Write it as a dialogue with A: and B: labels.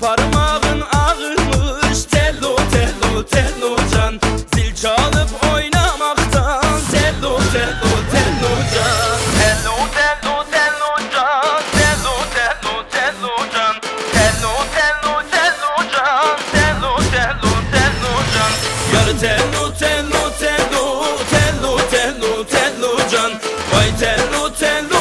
A: parmağın ağırmış. Tello tello tello can. Zil çalıp oynamaktan. Tello tello tello can. Tello tello tello can. Tello tello tello can. Tello tello tello can. Tello tello tello can. Yar tello tello tello. Tello tello tello can. Vay tello tello